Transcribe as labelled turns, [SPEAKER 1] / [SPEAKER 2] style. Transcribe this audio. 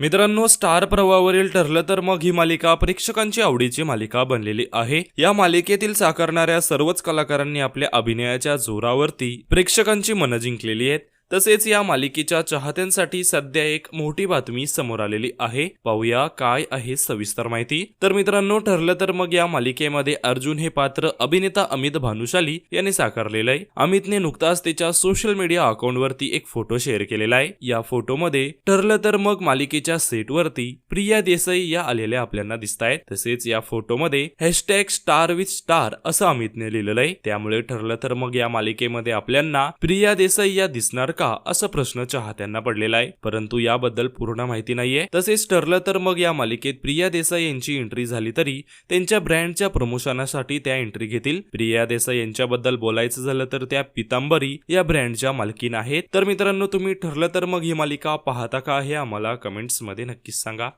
[SPEAKER 1] मित्रांनो स्टार प्रवावरील ठरलं तर मग ही मालिका प्रेक्षकांची आवडीची मालिका बनलेली आहे. या मालिकेतील साकारणाऱ्या सर्वच कलाकारांनी आपल्या अभिनयाच्या जोरावरती प्रेक्षकांची मनं जिंकलेली आहेत. तसेच या मालिकेच्या चाहत्यांसाठी सध्या एक मोठी बातमी समोर आलेली आहे. पाहूया काय आहे सविस्तर माहिती. तर मित्रांनो ठरलं तर मग या मालिकेमध्ये अर्जुन हे पात्र अभिनेता अमित भानुशाली यांनी साकारलेलं आहे. अमितने नुकताच त्याच्या सोशल मीडिया अकाउंटवरती एक फोटो शेअर केलेला आहे. या फोटोमध्ये ठरलं तर मग मालिकेच्या सेटवरती प्रिया देसाई या आलेल्या आपल्याला दिसत आहेत तसेच या फोटोमध्ये हॅशटॅग स्टार विथ स्टार असं अमितने लिहिलेलं आहे. त्यामुळे ठरलं तर मग या मालिकेमध्ये आपल्याला प्रिया देसाई या दिसणार का असं प्रश्न चाहत्यांना पडलेला आहे. परंतु याबद्दल पूर्ण माहिती नाहीये. तसेच ठरलं तर मग या मालिकेत प्रिया देसाई यांची एंट्री झाली तरी त्यांच्या ब्रँडच्या प्रमोशनासाठी त्या एंट्री घेतील. प्रिया देसाई यांच्याबद्दल बोलायचं झालं तर त्या पितांबरी या ब्रँडच्या मालकीन आहेत. तर मित्रांनो तुम्ही ठरलं तर मग ही मालिका पाहता का हे आम्हाला कमेंट्समध्ये नक्कीच सांगा.